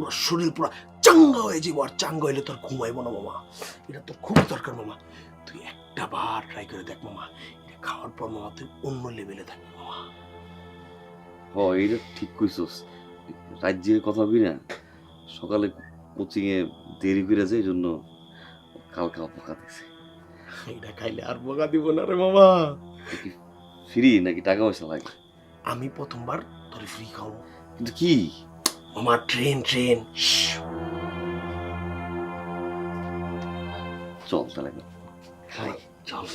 পুরো শরীর পুরো চাঙ্গা হয়ে যাব আর চাঙ্গা হইলে তোর ঘুমাইবো না মামা। এটা তোর খুব দরকার মামা। তুই একটা বার ট্রাই করে দেখ মামা। এটা খাওয়ার পর মামা তুই অন্য লেভেলে থাকবি মামা। হ এইটা ঠিক কইছস। রাজ্যের কথা বলি না সকালে কোচিং এ দেরি করে যায় জন্য কালকা অপকা দিছে। এটা খাইলে আর বগা দিব না রে মামা। ফ্রি নাকি টাকা পয়সা লাগে? আমি প্রথমবার তোর ফ্রি খাওয়াবো। কিন্তু কি? মামা ট্রেন ট্রেন চল তাহলে। চল।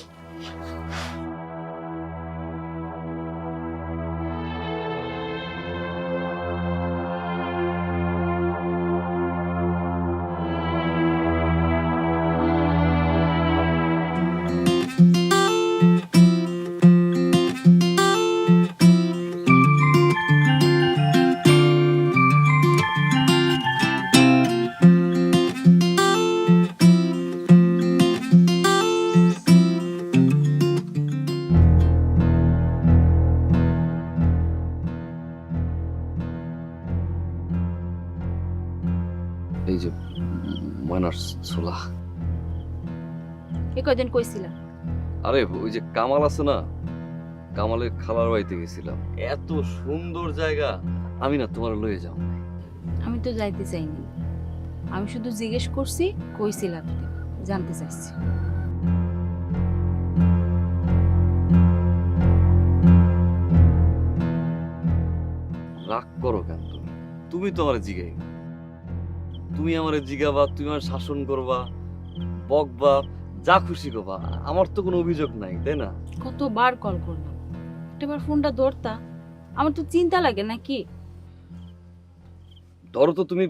এই যে ময়নার ছোলা। এ কয়দিন কইছিলা? আরে ওই যে কামাল আছে না কামালের খালার বাড়িতে গেছিলাম। এত সুন্দর জায়গা। আমি না তোমার লয়ে যাও। আমি তো যাইতে চাইনি। আমি শুধু জিজ্ঞেস করছি কইছিলা তুমি জানতে চাইছি। রাগ করো কেন তুমি? তুমি তো আমার জিগাই তুমি আমার জিগাবা তুমি আমার শাসন করবা বকবা যা খুশি করবা। আমার তো কোনো অভিযোগ নাই তাই না? কতবার কল করলাম। একটাবার ফোনটা ধরতা। আমার তো চিন্তা লাগে নাকি ধরো তো তুমি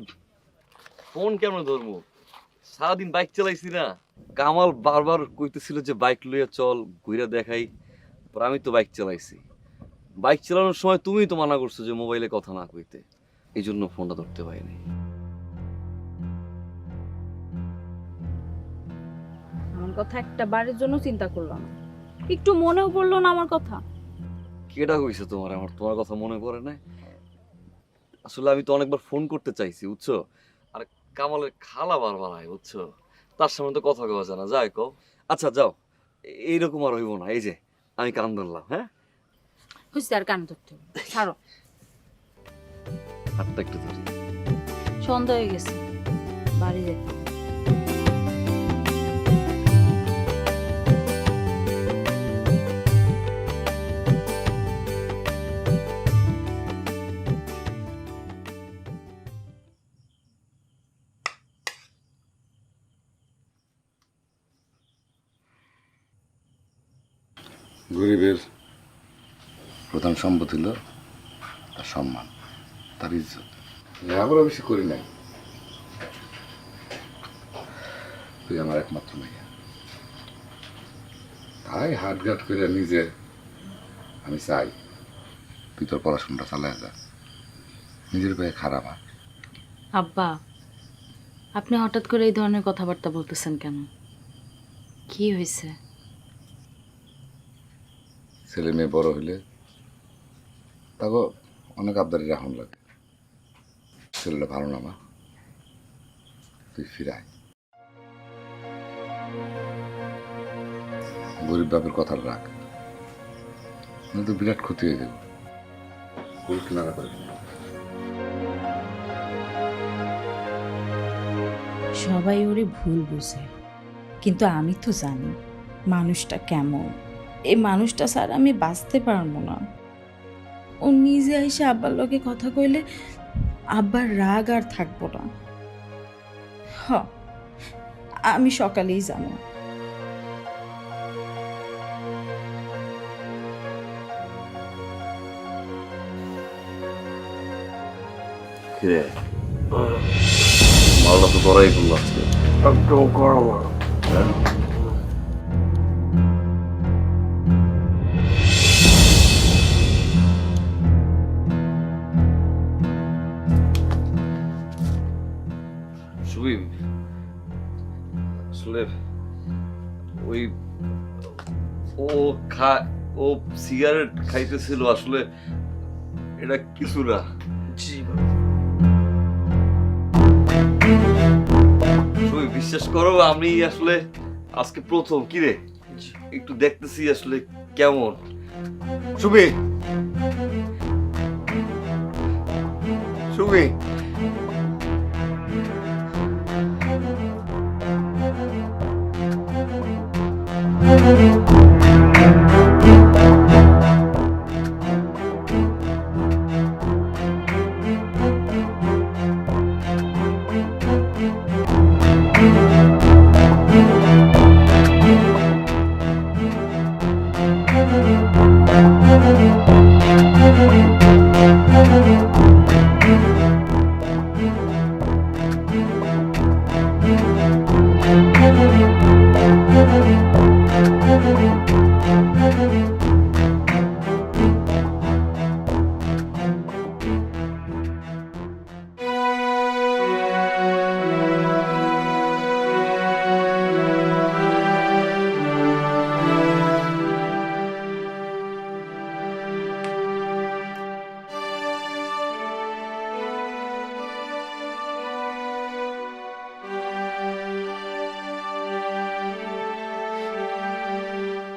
ফোন কেমন ধরবো? সারাদিন বাইক চালাইছি না। কামাল বারবার কইতেছিল যে বাইক লইয়া চল ঘুরে দেখাই। পর আমি তো বাইক চালাইছি। বাইক চালানোর সময় তুমি তো মানা করছ যে মোবাইলে কথা না কইতে। এই জন্য ফোনটা ধরতে পারিনি। কথা একটা বারের জন্য চিন্তা করলাম না। একটু মনেও পড়ল না আমার কথা। কেটা কইছে তোমার আমার? তোমার কথা মনে পড়ে না আসলে আমি তো অনেকবার ফোন করতে চাইছি বুঝছ? আর কামালের খালা বারবার আয় বুঝছ? তার সামনে তো কথা কওয়া যায় না যাই কও। আচ্ছা যাও। এইরকম আর হইব না এই যে আমি কান ধরলাম হ্যাঁ? হয়েছে আর কান ধরতে ছাড়ো। হাতটা একটু ধরি। সন্ধ্যা হয়ে গেছে বাড়ি যাই। গরিবের প্রধান সম্পদ হলো তার সম্মান, তার ইজ্জত। আমরা বেশি করি নাই। তুই আমার একমাত্র মেয়ে তাই হাটঘাট করে নিজে আমি চাই, তুই তোর পড়াশোনাটা চালায় যা। নিজের পায়ে খারাপ আর আব্বা, আপনি হঠাৎ করে এই ধরনের কথাবার্তা বলতেছেন কেন? কি হয়েছে ছেলে মেয়ে বড় হইলে তাকে অনেক আবদারি রাখুন লাগে। ছেলেটা ভালো না মা। তুই ফিরায়। গরিব বাপের কথা রাখ। তো বিরাট ক্ষতি হয়ে যাবে। কুল কিনারা করে সবাই ওরে ভুল বুঝে। কিন্তু আমি তো জানি মানুষটা কেমন। এই মানুষটা স্যার আমি বাঁচতে পারব না। ও নিজে এসে আব্বার লগে কথা কইলে আব্বার রাগ আর থাকব না। হ আমি সকালেই যাব। কিরে? মালটা তো ধরাই করল আজকে একদম গরম খা ও সিগারেট খাইতেছিল আসলে এটা কিছু না। জি তুমি বিশ্বাস করো আমি আসলে আজকে প্রথম। কি রে? একটু দেখতেছি আসলে কেমন। সুমি! সুমি!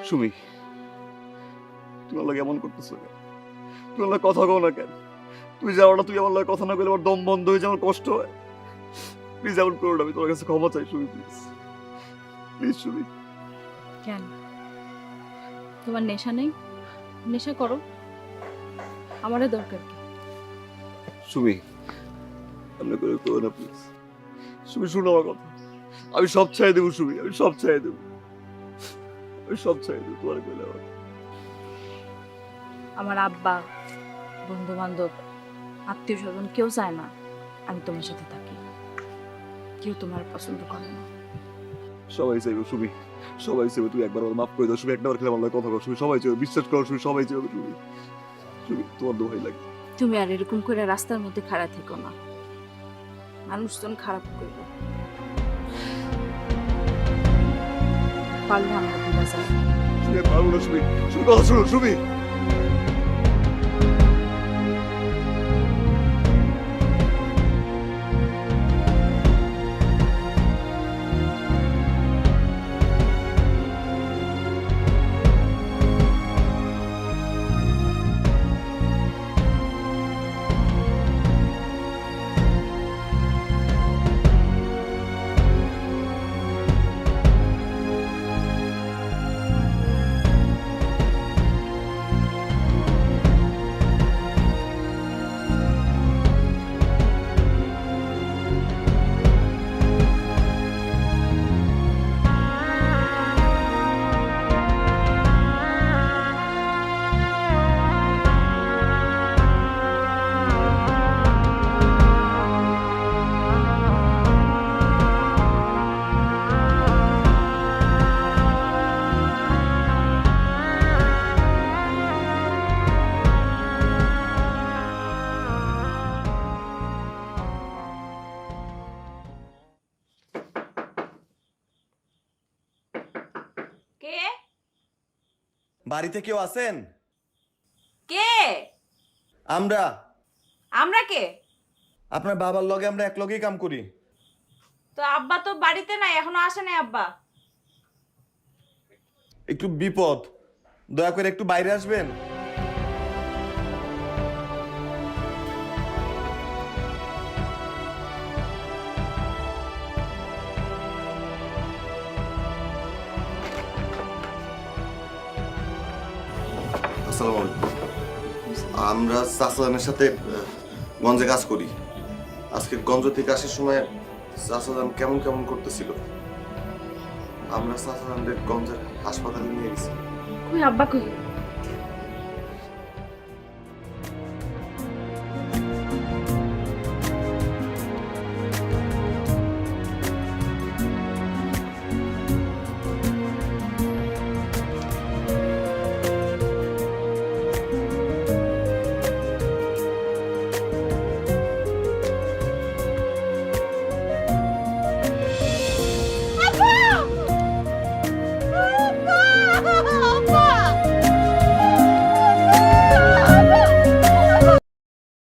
সুমি তুমি আমার কেমন করতেছো কেন? তুমি আমার কথা কও না কেন? তুই যাও না তুই আমার লগে কথা না বলে আমার দম বন্ধ হয়ে যায় আমার কষ্ট হয়। প্লিজ এমন করো না আমি তোমার কাছে ক্ষমা চাই সুমি প্লিজ প্লিজ সুমি। কেন? তোমার নেশা নেই? নেশা করো। আমারও দরকার কি? সুমি এমন করে করো না প্লিজ সুমি শুনো আমার কথা। আমি সব ছাই দেবো সুমি আমি সব ছাই দেবো। আমি সব দেবো তোমার কইলে আমার আব্বা বন্ধু বান্ধব আত্মীয় স্বজন কেউ চায় না আমি তোমার সাথে থাকি। কেউ তোমার পছন্দ করে না। সবাই চাইবে সুমি সবাই চাইবে একবার মাফ করে দাও সুমি একটা বার খেলে আমার কথা কর সুমি সবাই চাইবে বিশ্বাস করো সুমি সবাই চাইবে সুমি তোমার দোহাই লাগে। তুমি আর এরকম করে রাস্তার মধ্যে খাড়া থেকো না। মানুষজন খারাপ করবে। পারলে আমরা ভুলে যাই সুমি আমি পারব না সুমি সুমি কথা শুনো সুমি বাড়িতে কেউ আছেন? কে? আমরা। আমরা কে? আপনার বাবার লগে আমরা এক লগেই কাম করি। তো আব্বা তো বাড়িতে নাই এখনও আসে নাই আব্বা। একটু বিপদ। দয়া করে একটু বাইরে আসবেন? আসসালামু আলাইকুম। আমরা চাচানের সাথে গঞ্জে কাজ করি। আজকে গঞ্জ থেকে আসার সময় চাচাজান কেমন কেমন করতেছিল? আমরা চাচাজানদের গঞ্জের হাসপাতালে নিয়ে গেছি। কই আব্বা কই?